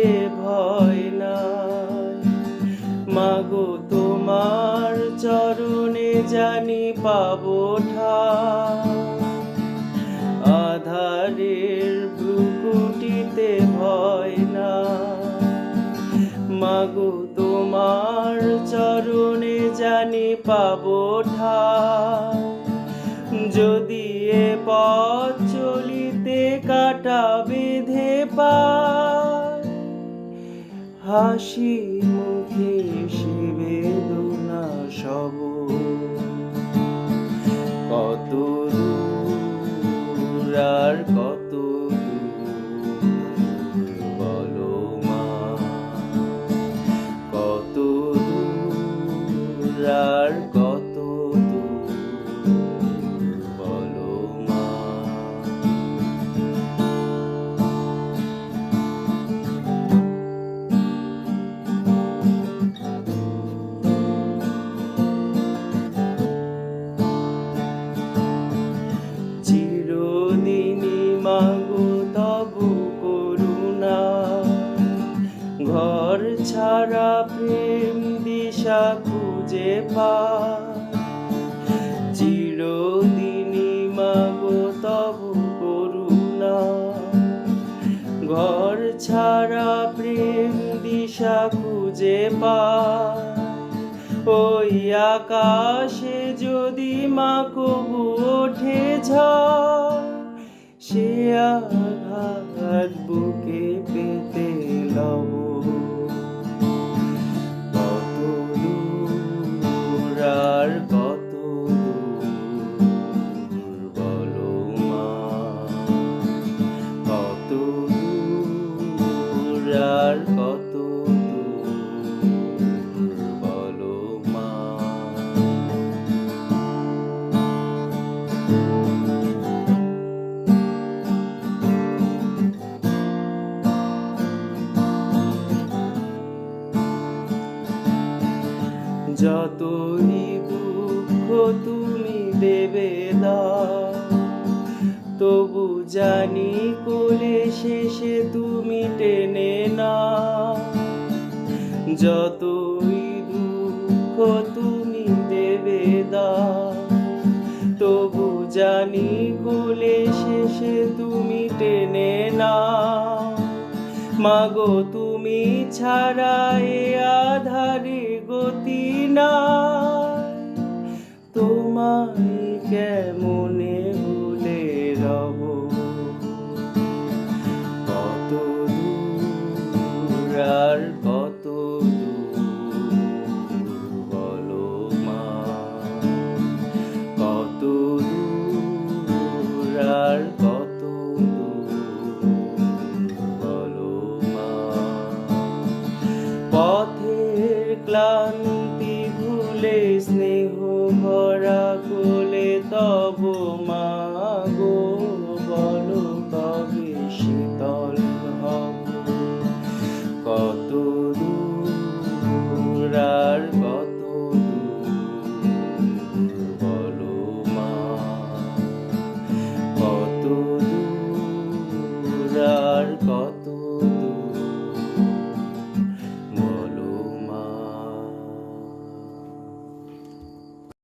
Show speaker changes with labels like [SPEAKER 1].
[SPEAKER 1] ভ্রুকুটিতে ভয় নাই। মাগো, তোমার চরণে জানি পাবো আধারের ভ্রুকুটিতে ভয় না মাগো, তোমার চরণে জানি পাবো যদি এ পথ চলিতে কাটা বেঁধে পায় হাসি মুখে সে বেদনা সব। কত দূর আর কত বলো ছাড়া প্রেম দিশা খুঁজে পা চিরদিনই মাগো তবু করুণা। ঘর ছাড়া প্রেম দিশা খুঁজে পা ওই আকাশে যদি মা কবু ওঠে ঝড়, সে আঘাত তুমি দেবে তবু জানি কোলে শেষে তুমি টেনে না যতই দুঃখ তুমি দেবে তবু জানি কোলে শেষে তুমি টেনে না মাগো, তুমি ছাড়া এ আধারে গতি না তোমায় কেমনে